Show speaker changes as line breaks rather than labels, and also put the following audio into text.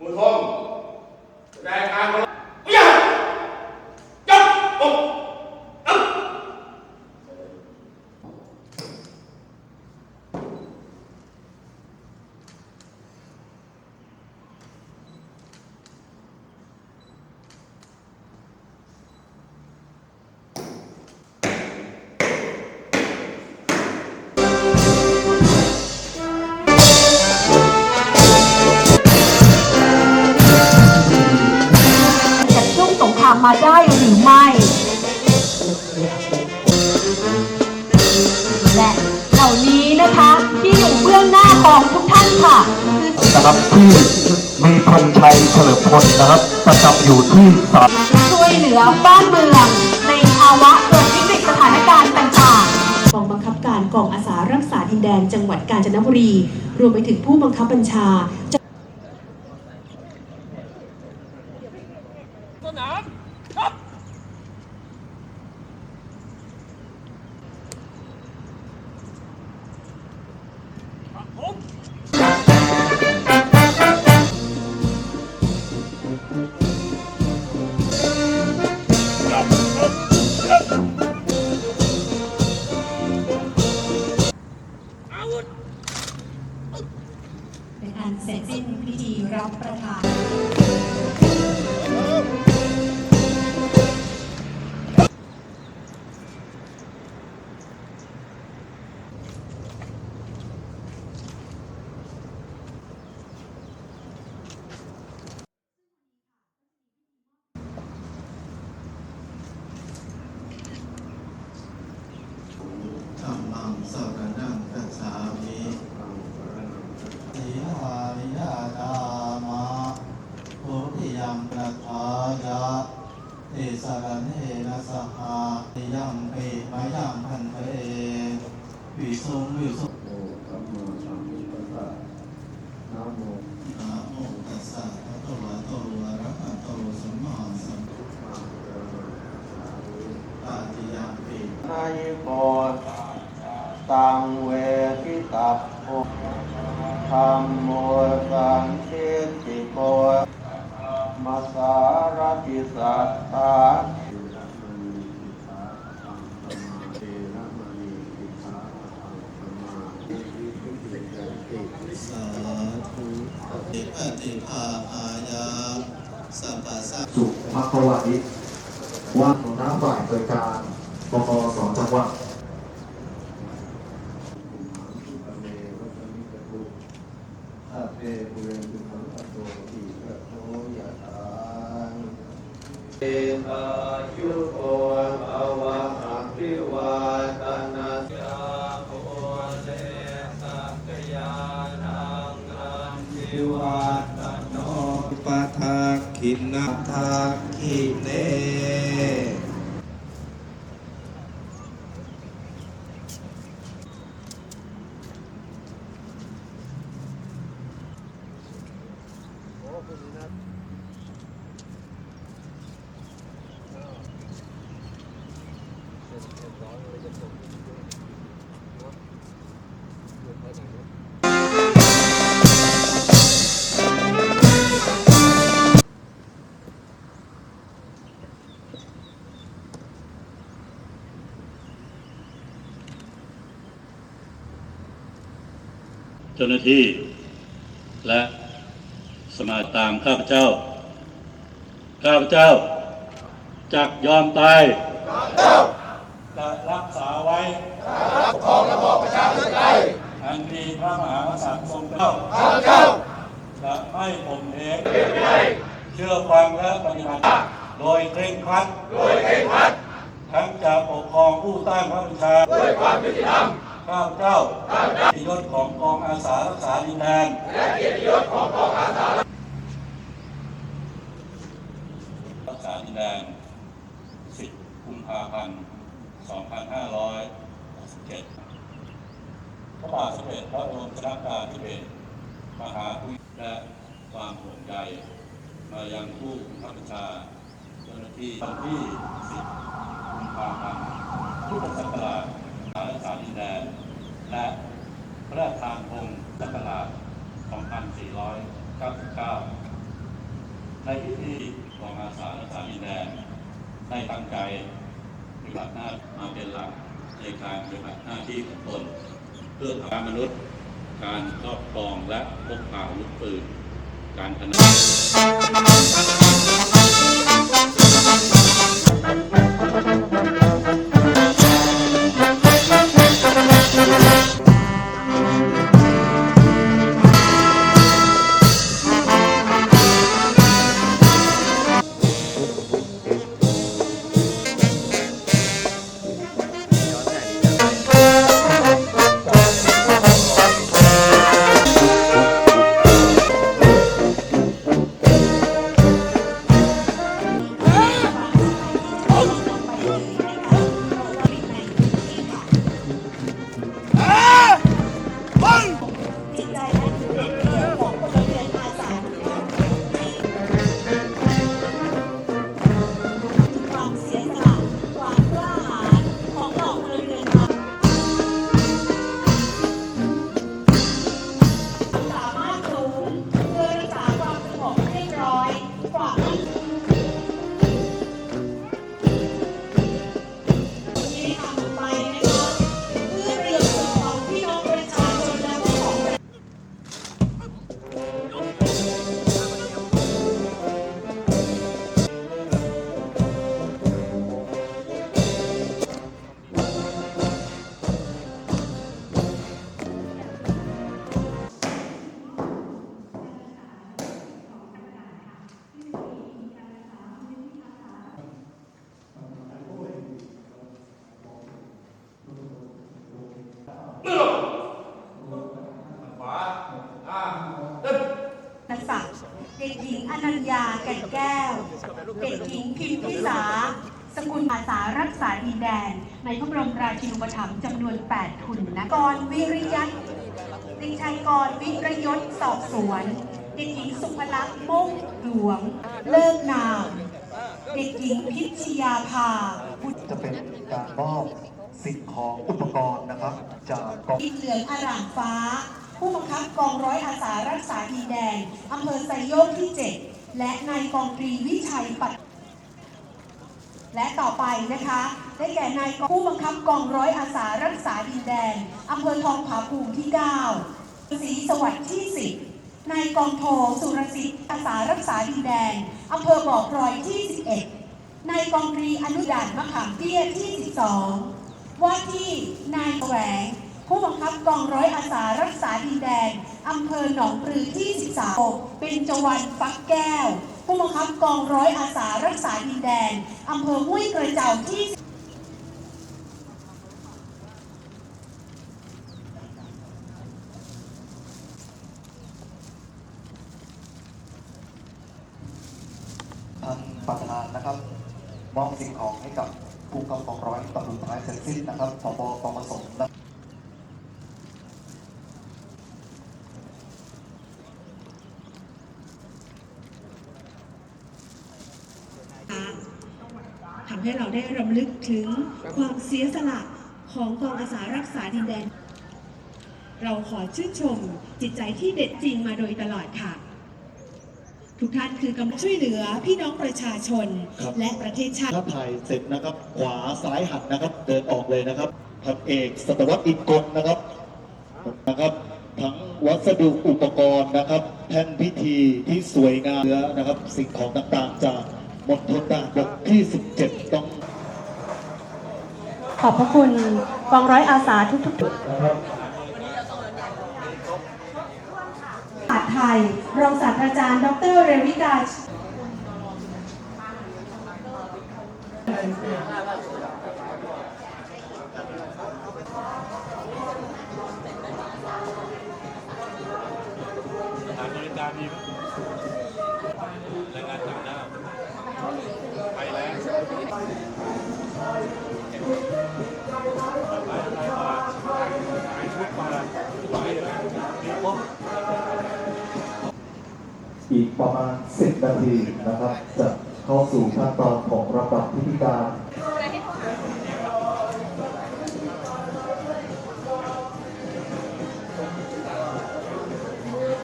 หมู่ทงแสดงการ
และเหล่านี้นะคะที่อยู่เบื้องหน้าของทุกท่านค่ะ
นะครับที่มีธงชัยเฉลิมพลนะครับ ประจำอยู่ที่ศาล
ช่วยเหลือบ้านเมืองในภาวะเกิดวิกฤตสถานการณ์ต่างๆ
กองบังคับการกองอาสารักษาดินแดนจังหวัดกาญจนบุรี รวมไปถึงผู้บังคับบัญชา สร
ณังคัจฉามิสีหานิยาตามะปุติยัมประทายะเตสรณเนนะสหาติยัมเปมายังพันเทวิสุงวิสุง
โอสัมมาสัมพุทธัสสะนะโม
นะโมตัสสะภะคะวะโตอะระหะโตสัมมาสัมพุทธัสสะตาติยัมปิ
นายโก ตังเวทิตาโพธรรมโมสังเชติโกมาสารติสัตตา
สาธุติปฏิภาหายาสัพพะสัพ
สุภควานิว่าหัวหน้าฝ่ายบริการปกสจังหวัด
อาเปปุเรนตุขังอโตติกะโตยะถาเออายุโกภวะอภิวาตนาสาโคเลสักยานังอันทิวัตโนปะทาคินาทาคิเน
เาหน้าที่ และสมาตามข้าพเจ้า ข้าพเจ้าจักยอมตายจะรักษาไว้ปกครองระบอบประชาธิปไตยอันมีพระมหากษัตริย์ทรงเป็นข้าพเจ้าจะไม่ผมเหงเชื่อฟังและปฏิบัติโดยเคร่งครัด ทั้งจะปกครองผู้ใต้พระบัญชาด้วยความยุติธรรม ข้าพเจ้าเกียรติยศของกองอาสารักษาดินแดนและเกียรติยศของกองอาสารักษาดินแดน 10 กุมภาพันธ์ 2567พระบาทสมเด็จพระบรมชนกาธิเบศรมหาภูมิและความห่วงใยมายังผู้บังคับบัญชาเจ้าหน้าที่ที่ 10 กุมภาพันธ์พุทธศักราช สารสาดินแดนและพระราชทานพงศ์ศักราช2499 ในพิธีกองอาสารักษาดินแดนได้ตั้งใจปฏิบัติหน้ามาเป็นหลักในการปฏิบัติหน้าที่ของตนเพื่อการมนุษย์ การครอบครองและพกพาอาวุธปืนการพนัน
นัญญาแก่นแก้ว เด็กหญิงพิมพิสา สกุลอาสารักษาดินแดน ในพระบรมราชินูปถัมภ์จำนวน 8 ทุนนะกรวิริยัตเด็กชายกรวิรยศสอบสวน เด็กหญิงสุภลักษณ์มุ่งหลวง เลิกนาม เด็กหญิงพิชยาภาบุตร
จะเป็นการมอบสิ่งของอุปกรณ์นะครับ จากกอง
อินเหลืองอร่ามฟ้า ผู้บังคับกองร้อยอาสารักษาดินแดนอำเภอไซโยกที่ 7 และนายกองตรีวิชัยปัตและต่อไปนะคะ ได้แก่นายกผู้บังคับกองร้อยอาสารักษาดินแดนอำเภอทองผาภูมิที่ 9 ศรีสวัสดิ์ที่ 10 นายกองโทสุรสิทธิ์อาสารักษาดินแดนอำเภอบ่อพลอยที่ 11 นายกองตรีอนุดาตมะขามเตี้ยที่ 12 ว่าที่นายแหวง ผู้บังคับกองร้อยอาสารักษาดินแดนอำเภอหนองปลือที่ 13 เป็นจวันฟักแก้ว ผู้บังคับกองร้อยอาสารักษาดินแดนอำเภอห้วยกระเจ้าที่
ท่านประธานนะครับมอบสิ่งของให้กับผู้กำกับกองร้อยตำรวจท้ายเสร็จสิ้นนะครับผบกองผสมนะ
ทำ ให้เราได้รำลึกถึงความเสียสละของกองอาสารักษาดินแดน เราขอชื่นชมจิตใจที่เด็ดจริงมาโดยตลอดค่ะ ทุกท่านคือกำลังช่วยเหลือพี่น้องประชาชน
ครับ
และประเทศชาติ
ถ้าถ่ายเสร็จนะครับ ขวาซ้ายหันนะครับ เดินออกเลยนะครับพันเอกสัตวัตอินกลนะครับนะครับทั้งวัสดุอุปกรณ์นะครับ แท่นพิธีที่สวยงามเนื้อนะครับ สิ่งของต่างๆจาก มณฑลทหารบกที่ 17 ต้อง
ขอบพระคุณกองร้อยอาสาทุกๆ
นะครับ
อาไทย รองศาสตราจารย์ ดร เรวิกา
อีกประมาณ 10 นาทีนะครับ จะเข้าสู่ขั้นตอนของระดับพิธีการ